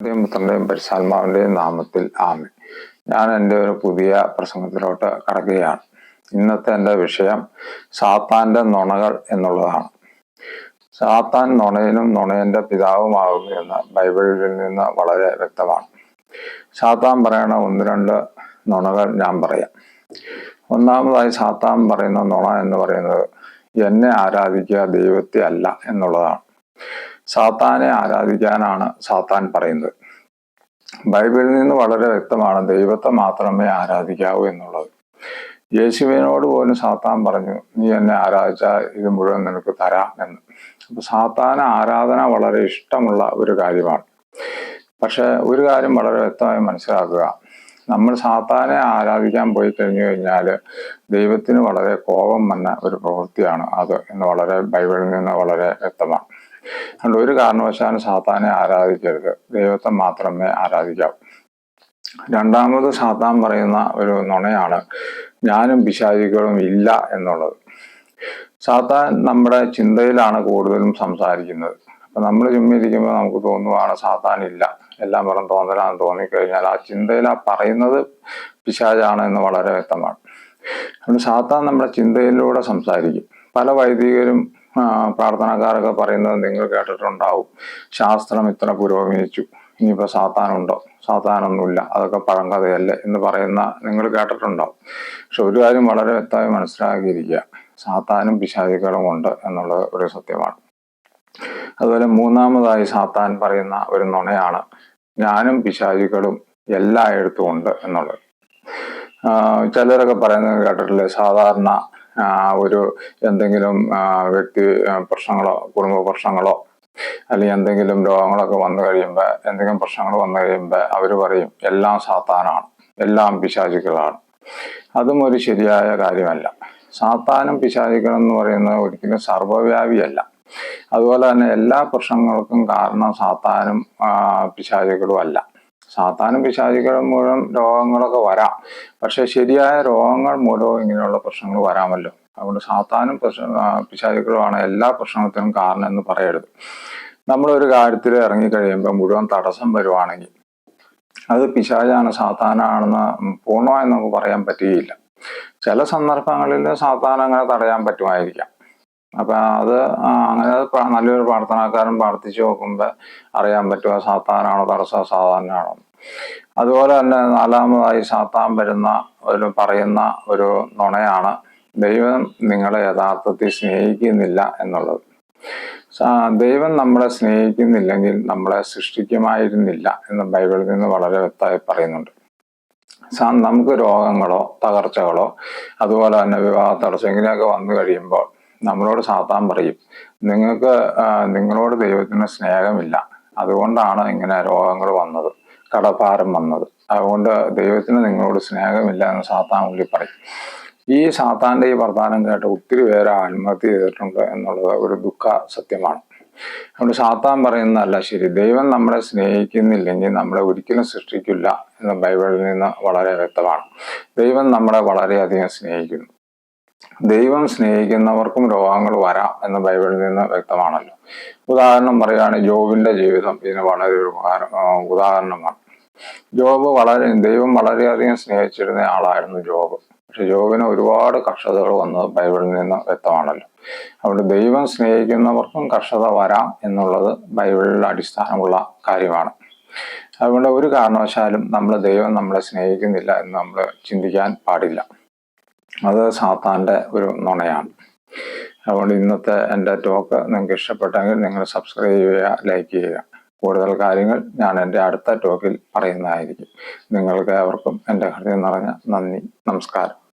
പിതാവിന്റെയും പുത്രന്റെയും പരിശാത്മാവിന്റെയും നാമത്തിൽ ആമി ഞാൻ എന്റെ ഒരു പുതിയ പ്രസംഗത്തിലോട്ട് കടക്കുകയാണ്. ഇന്നത്തെ എന്റെ വിഷയം സാത്താന്റെ നുണകൾ എന്നുള്ളതാണ്. സാത്താൻ നുണയനും നുണയന്റെ പിതാവുമാകുന്നു എന്ന് ബൈബിളിൽ നിന്ന് വളരെ വ്യക്തമാണ്. സാത്താൻ പറയണ ഒന്ന് രണ്ട് നുണകൾ ഞാൻ പറയാം. ഒന്നാമതായി സാത്താൻ പറയുന്ന നുണ എന്ന് പറയുന്നത് എന്നെ ആരാധിക്കുക ദൈവത്തെ അല്ല എന്നുള്ളതാണ്. സാത്താനെ ആരാധിക്കാനാണ് സാത്താൻ പറയുന്നത്. ബൈബിളിൽ നിന്ന് വളരെ വ്യക്തമാണ് ദൈവത്തെ മാത്രമേ ആരാധിക്കാവൂ എന്നുള്ളത്. യേശുവിനോട് പോലും സാത്താൻ പറഞ്ഞു നീ എന്നെ ആരാധിച്ചാൽ ഇത് മുഴുവൻ നിനക്ക് തരാം എന്ന്. അപ്പൊ സാത്താന ആരാധന വളരെ ഇഷ്ടമുള്ള ഒരു കാര്യമാണ്. പക്ഷെ ഒരു കാര്യം വളരെ വ്യക്തമായി മനസ്സിലാക്കുക. നമ്മൾ സാത്താനെ ആരാധിക്കാൻ പോയി കഴിഞ്ഞു കഴിഞ്ഞാൽ ദൈവത്തിന് വളരെ കോപം വന്ന ഒരു പ്രവൃത്തിയാണ് അത് എന്ന് വളരെ ബൈബിളിൽ നിന്ന് വളരെ വ്യക്തമാണ്. അതുകൊണ്ട് ഒരു കാരണവശാലും സാത്താനെ ആരാധിക്കരുത്. ദൈവത്തെ മാത്രമേ ആരാധിക്കാവൂ. രണ്ടാമത് സാത്താൻ പറയുന്ന ഒരു നുണയാണ് ഞാനും പിശാചികളും ഇല്ല എന്നുള്ളത്. സാത്താൻ നമ്മുടെ ചിന്തയിലാണ് കൂടുതലും സംസാരിക്കുന്നത്. അപ്പൊ നമ്മൾ ചുമ്മിരിക്കുമ്പോൾ നമുക്ക് തോന്നുവാണ് സാത്താൻ ഇല്ല. എല്ലാം വെറും തോന്നലാന്ന് തോന്നിക്കഴിഞ്ഞാൽ ആ ചിന്തയിൽ ആ പറയുന്നത് പിശാചാണ് എന്ന് വളരെ വ്യക്തമാണ്. അതുകൊണ്ട് സാത്താൻ നമ്മുടെ ചിന്തയിലൂടെ സംസാരിക്കും. പല വൈദികരും പ്രാർത്ഥനക്കാരൊക്കെ പറയുന്നത് നിങ്ങൾ കേട്ടിട്ടുണ്ടാവും. ശാസ്ത്രം ഇത്ര പുരോഗമിച്ചു. ഇനിയിപ്പോൾ സാത്താനുണ്ടോ? സാത്താനൊന്നുമില്ല. അതൊക്കെ പഴങ്കഥയല്ലേ എന്ന് പറയുന്ന നിങ്ങൾ കേട്ടിട്ടുണ്ടാവും. പക്ഷെ ഒരു കാര്യം വളരെ വ്യക്തമായി മനസ്സിലാക്കിയിരിക്കുക. സാത്താനും പിശാചികളും ഉണ്ട് എന്നുള്ളത് ഒരു സത്യമാണ്. അതുപോലെ മൂന്നാമതായി സാത്താൻ പറയുന്ന ഒരു നുണയാണ് ഞാനും പിശാചികളും എല്ലായിടത്തും ഉണ്ട് എന്നുള്ളത്. ചിലരൊക്കെ പറയുന്നത് കേട്ടിട്ടില്ലേ? സാധാരണ ഒരു എന്തെങ്കിലും വ്യക്തി പ്രശ്നങ്ങളോ കുടുംബ പ്രശ്നങ്ങളോ അല്ലെങ്കിൽ എന്തെങ്കിലും രോഗങ്ങളൊക്കെ വന്നു കഴിയുമ്പോൾ എന്തെങ്കിലും പ്രശ്നങ്ങൾ വന്നു കഴിയുമ്പോൾ അവർ പറയും എല്ലാം സാത്താനാണ്. എല്ലാം പിശാചുക്കളാണ് അതും ഒരു ശരിയായ കാര്യമല്ല. സാത്താനും പിശാചുക്കളും എന്ന് പറയുന്നത് ഒരിക്കലും സർവവ്യാപിയല്ല. അതുപോലെ തന്നെ എല്ലാ പ്രശ്നങ്ങൾക്കും കാരണം സാത്താനും പിശാചികളും അല്ല സാത്താനും പിശാചികൾ മൂലം രോഗങ്ങളൊക്കെ വരാം. പക്ഷെ ശരിയായ രോഗങ്ങൾ മൂലവും ഇങ്ങനെയുള്ള പ്രശ്നങ്ങൾ വരാമല്ലോ. അതുകൊണ്ട് സാത്താനും ആ, എല്ലാ പ്രശ്നത്തിനും കാരണം എന്ന് പറയരുത്. നമ്മളൊരു കാര്യത്തിൽ ഇറങ്ങിക്കഴിയുമ്പോൾ മുഴുവൻ തടസ്സം വരുവാണെങ്കിൽ അത് പിശാചാണ് സാത്താനാണെന്ന് പൂർണമായും നമുക്ക് പറയാൻ പറ്റുകയില്ല. ചില സന്ദർഭങ്ങളിൽ സാത്താൻ അങ്ങനെ തടയാൻ പറ്റുമായിരിക്കാം. അപ്പൊ അത് അങ്ങനെ നല്ലൊരു പ്രാർത്ഥനാക്കാരൻ പ്രാർത്ഥിച്ചു നോക്കുമ്പോൾ അറിയാൻ പറ്റുക സാത്താനാണോ തടസ്സം സാധാരണയാണോ. അതുപോലെ തന്നെ നാലാമതായി സാത്താൻ വരുന്ന ഒരു പറയുന്ന ഒരു നുണയാണ് ദൈവം നിങ്ങളെ യഥാർത്ഥത്തിൽ സ്നേഹിക്കുന്നില്ല എന്നുള്ളത്. ദൈവം നമ്മളെ സ്നേഹിക്കുന്നില്ലെങ്കിൽ നമ്മളെ സൃഷ്ടിക്കുമായിരുന്നില്ല എന്ന് ബൈബിളിൽ നിന്ന് വളരെ വ്യക്തമായി പറയുന്നുണ്ട്. നമുക്ക് രോഗങ്ങളോ തകർച്ചകളോ അതുപോലെ തന്നെ വിവാഹ തടസ്സം ഇങ്ങനെയൊക്കെ വന്നു കഴിയുമ്പോൾ നമ്മളോട് സാത്താൻ പറയും. നിങ്ങൾക്ക് നിങ്ങളോട് ദൈവത്തിന് സ്നേഹമില്ല. അതുകൊണ്ടാണ് ഇങ്ങനെ രോഗങ്ങൾ വന്നത് കടഭാരം വന്നത്. അതുകൊണ്ട് ദൈവത്തിന് നിങ്ങളോട് സ്നേഹമില്ല എന്ന് സാത്താൻ ഉള്ളി പറയും. ഈ സാത്താന്റെ ഈ വർത്താനം കേട്ട് ഒത്തിരി പേര് ആത്മഹത്യ ചെയ്തിട്ടുണ്ട് എന്നുള്ളത് ഒരു ദുഃഖ സത്യമാണ്. അതുകൊണ്ട് സാത്താൻ പറയുന്നതല്ല ശരി. ദൈവം നമ്മളെ സ്നേഹിക്കുന്നില്ലെങ്കിൽ നമ്മളെ ഒരിക്കലും സൃഷ്ടിക്കില്ല എന്ന് ബൈബിളിൽ നിന്ന് വളരെ വ്യക്തമാണ്. ദൈവം നമ്മളെ വളരെയധികം സ്നേഹിക്കുന്നു. ദൈവം സ്നേഹിക്കുന്നവർക്കും രോഗങ്ങൾ വരാം എന്ന് ബൈബിളിൽ നിന്ന് വ്യക്തമാണല്ലോ. ഉദാഹരണം പറയുകയാണെങ്കിൽ ജോബിന്റെ ജീവിതം ഇതിന് വളരെ ഒരു ഉദാഹരണമാണ്. ജോബ് വളരെ ദൈവം വളരെയധികം സ്നേഹിച്ചിരുന്ന ആളായിരുന്നു ജോബ്. പക്ഷെ ജോബിന് ഒരുപാട് കർഷതകൾ വന്നത് ബൈബിളിൽ നിന്ന് വ്യക്തമാണല്ലോ. അവിടെ ദൈവം സ്നേഹിക്കുന്നവർക്കും കർഷത വരാം എന്നുള്ളത് ബൈബിളിൽ അടിസ്ഥാനമുള്ള കാര്യമാണ്. അതുകൊണ്ട് ഒരു കാരണവശാലും നമ്മൾ ദൈവം നമ്മളെ സ്നേഹിക്കുന്നില്ല എന്ന് നമ്മൾ ചിന്തിക്കാൻ പാടില്ല. അത് സാത്താന്റെ ഒരു നുണയാണ്. അതുകൊണ്ട് ഇന്നത്തെ എന്റെ ടോക്ക് നിങ്ങൾക്ക് ഇഷ്ടപ്പെട്ടെങ്കിൽ നിങ്ങൾ സബ്സ്ക്രൈബ് ചെയ്യുക ലൈക്ക് ചെയ്യുക. കൂടുതൽ കാര്യങ്ങൾ ഞാൻ എന്റെ അടുത്ത ടോക്കിൽ പറയുന്നതായിരിക്കും. നിങ്ങൾക്ക് അവർക്കും എന്റെ ഹൃദയം നിറഞ്ഞ നന്ദി നമസ്കാരം.